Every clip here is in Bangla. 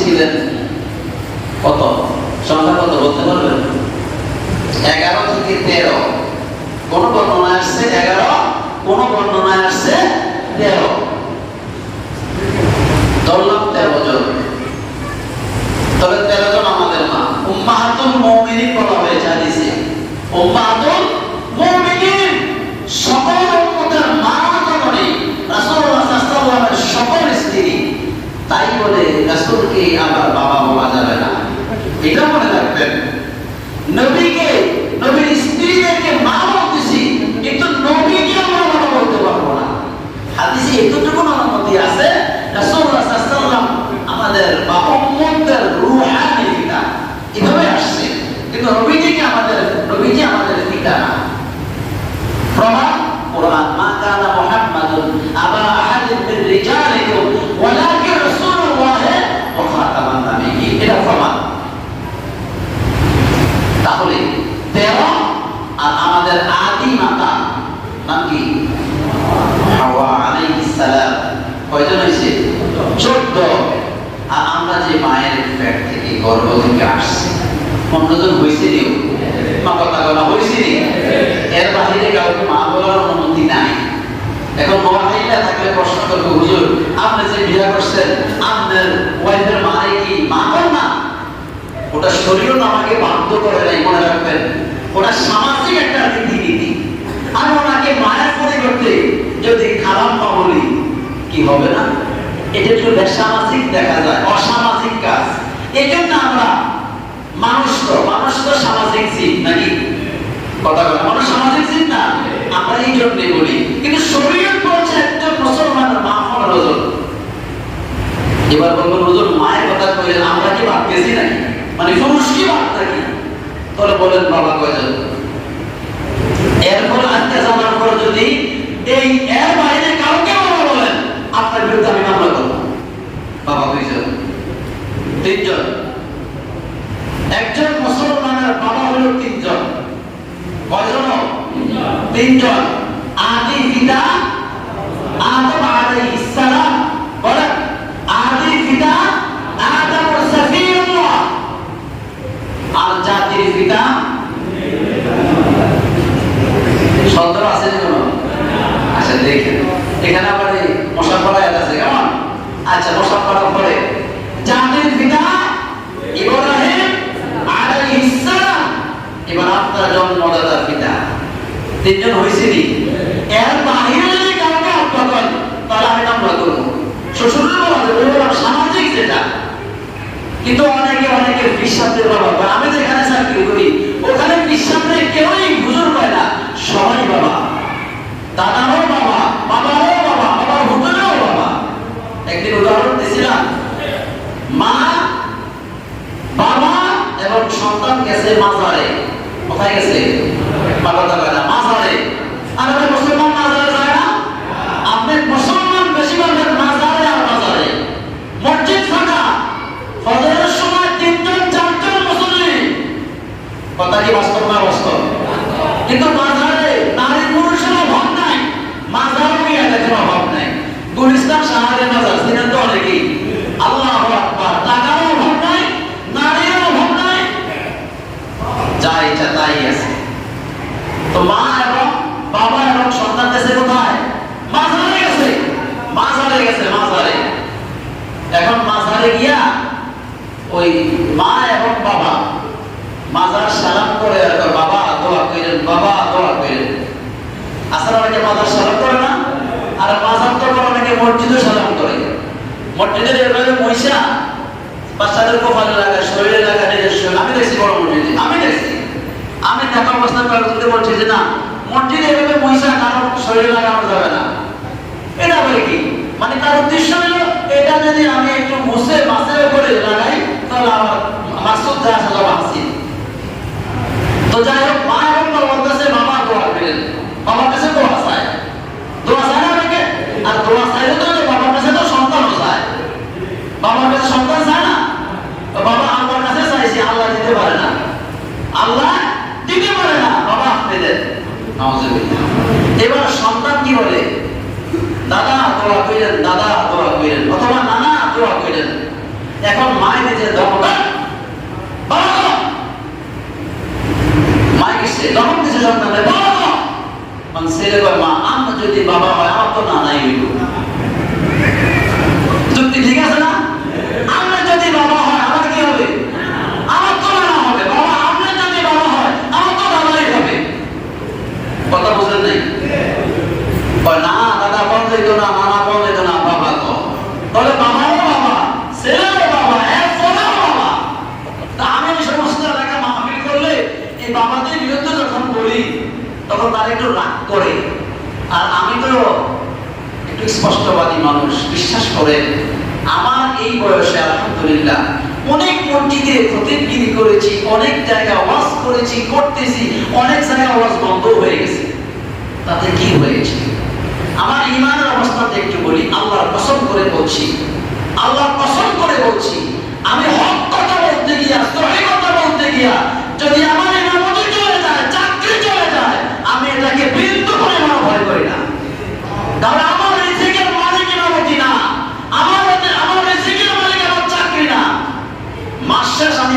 ছিলেন কত? সংখ্যা কত বলতে পারবেন? এগারো থেকে তেরো। কোন বর্ণনা আসছে এগারো, কোন বর্ণনা আসছে তেরো ধরলাম তেরো জন তবে তেরো জন আমাদের মা উম্মাহাতুল মুমিনিন বলা হয়েছে হাদিসে উম্মাহাতুল মুমিনিন সকল উম্মতের মা জননী রাসূলুল্লাহ সাল্লাল্লাহু আলাইহি ওয়াসাল্লামের সকল স্ত্রী বলে রাসূলকে আবার বাবা বলা যাবে না। এটা মনে রাখবেন। নবীকে, নবীর স্ত্রীদেরকে মা বলতেছি, কিন্তু নবীকে আমরা বাবা বলতে পারব না। হাদিসে এতটুকু অনুমতি আছে, রাসূলুল্লাহ সাল্লাল্লাহু আমাদের বা উম্মতের রূহানি পিতা এভাবে আসছে। কিন্তু নবীজিকে আমাদের, নবীজি আমাদের পিতা না? প্রমাণ, কোরআন, মা কানা মুহাম্মাদুন আবা আহাদিন রিজালিকুম ওয়ালাকিন রাসূলুল্লাহ ওয়া খাতামান নাবিয়্যিন এটা প্রমাণ তাহলে তেরো আর আমাদের আদি মাতা হাওয়া আলাইহিস সালাম। কয়জন হয়েছে? চোদ্দ। আর আমরা যে মায়ের পেট থেকে গর্ভ থেকে আসছি এর কাউকে মা বলার অনুমতি নাই। এখন থাকলে প্রশ্ন হুজুর, আপনি যে বিয়ে করছেন, আপনার ওয়াইফের কি মা না? ওটা শরীর আমাকে বাধ্য করে নাই, মনে রাখবেন। ওটা একটা রীতিনীতি আর ওনাকে মায়ের পরিবর্তে যদি খারাপ মা বলি কি হবে না? এটা একটু বেসামাজিক দেখা যায়, অসামাজিক কাজ। এই আমরা মানুষ তো মানুষ তো সামাজিক জীব, নাকি? কথা বলে, মানুষ সামাজিক জীব না? আমরা এই জন্যে বলি। কিন্তু শরীর বলছে একজন মুসলমানের মা ওজন এবার বলব নজর মায়ের কথা কইলেন আমরা কি ভাবতেছি নাকি? মানে পুরুষ কি ভাব নাকি তাহলে বলেন বাবা কয়জন এরপর আজকে জানার পর যদি এই এর বাইরে কাউকে বাবা বলেন আপনার বিরুদ্ধে আমি মামলা করব বাবা কয়জন তিনজন একজন মুসলমানের বাবা হলো তিনজন। কয়জন? তিনজন। আদি পিতা আদম আলাইহিস সালাম বলেন আদি পিতা আদম সফিউল্লাহ আর জাতির পিতা সন্তান আছে না কোনো আচ্ছা দেখেন এখানে আবার এই মশাফরা আছে কেমন আচ্ছা মশাফরা পরে জাতির পিতা ইব্রাহিম আলাইহিস সালাম এবার আপনার জন্মদাতার পিতা তিনজন হয়েছে নি এর বাহিরে যদি কাউকে হত্যা করেন তাহলে আমি মামলা করব শ্বশুরের বলা যাবে ওরা সামাজিক যেটা কিন্তু অনেকে অনেকে বিশ্বাসের বাবা। আমি যেখানে চাকরি করি, ওখানে বিশ্বাসের কেউই হুজুর পায় না সবাই বাবা দাদারও বাবা বাবারও বাবা বাবার হুজুরেও বাবা একদিন উদাহরণ দিয়েছিলাম মা বাবা এবং সন্তান গেছে মাজারে কোথায় গেছে বা কথা কয় না মাজারে আর আমরা মুসলমান মাজারে যায় না আপনি মুসলমান বেশিরভাগের মাজারে আর মাজারে মসজিদ ফাঁকা ফজরের সময় তিনজন চারজন মুসল্লি কথা কি বাস্তব না বাস্তব কিন্তু মাজারে নারী পুরুষের অভাব নাই মাজারে গিয়ে দেখেন অভাব নাই গিয়া ওই মা বাবা, মাজার করে বাবা দোয়া বাবা মাজার করে না, আর মাজার তো অনেকে মসজিদও করে মহিষা বাচ্চাদের শরীরে লাগানো যাবে না। এটা বলে কি? মানে তার উদ্দেশ্য হলো, এটা যদি আমি একটু মুছে মাছের করে তাহলে আমার মাসুদ যা হাসি তো যাই হোক মা এবং বাবার কাছে বাবা দোয়া পেলেন বাবার কাছে দোয়া চায় দোয়া চায় না অনেকে আর দোয়া চাইলে তো বাবার কাছে তো সন্তানও চায় বাবার কাছে সন্তান চায় না তো বাবা আল্লাহর কাছে চাইছে আল্লাহ দিতে পারে না আল্লাহ দিতে পারে না বাবা আপনি দেন। এবার সন্তান কি বলে? দাদা দোয়া কইলেন দাদা দোয়া কইলেন অথবা নানা দোয়া কইলেন। এখন মায়ের যে দম বাবা গো! মাকে সে দম দিছে সন্তানকে বাবা গো! মানে ছেলে কয় মা আমার যদি বাবা হয় আমার তো নানাই হইল যুক্তি ঠিক আছে না আপনার যদি বাবা হয় আমার কি হবে আমার তো নানা হবে বাবা আপনার যদি বাবা হয় আমার তো দাদাই হবে কথা বুঝলেন নাই কয় না দাদা বল দিত না নানা বল দিত না বাবা তো তাহলে বাবাও বাবা ছেলেও বাবা এক ফোনেও বাবা তা আমি এই সমস্ত এলাকা মাহফিল করলে এই বাবাদের বিরুদ্ধে যখন বলি তখন তারা একটু রাগ করে। আর আমি তো একটু স্পষ্টবাদী মানুষ, বিশ্বাস করেন, আমার এই বয়সে আলহামদুলিল্লাহ অনেক মসজিদে প্রতিনিধি করেছি, অনেক জায়গায় ওয়াজ করেছি, করতেছি, অনেক জায়গায় ওয়াজ বন্ধ হয়ে গেছে। তাতে কি হয়েছে? আমার ইমানের অবস্থাতে একটু বলি, আল্লাহর কসম করে বলছি, আল্লাহর কসম করে বলছি, আমি হক কথা বলতে গিয়া সহি কথা বলতে গিয়া যদি আমার ইমামতি চলে যায় চাকরি চলে যায় আমি এটাকে বিন্দু পরিমাণ ভয় করি না কারণ আমার রিজিকের মালিক ইমামতি না আমার আমার রিজিকের মালিক আমার চাকরি না মাস শেষ আমি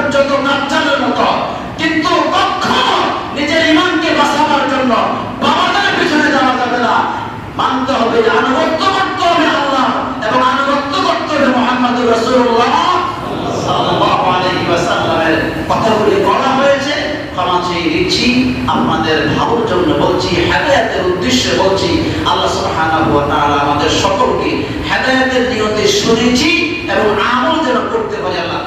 পর্যন্ত নাচানোর মতো। কিন্তু কখনো নিজের ইমানকে বাঁচাবার জন্য বাবাদের পিছনে যাওয়া যাবে না। মানতে হবে আনুগত্য করতে হবে আল্লাহ এবং আনুগত্য করতে হবে মোহাম্মদ রসুল্লাহ বলছি, হেদায়াতের উদ্দেশ্যে বলছি, আল্লাহ আমাদের সকলকে হেদায়াতের নিয়তে শুনেছি এবং আমল যেন করতে পারি আল্লাহ।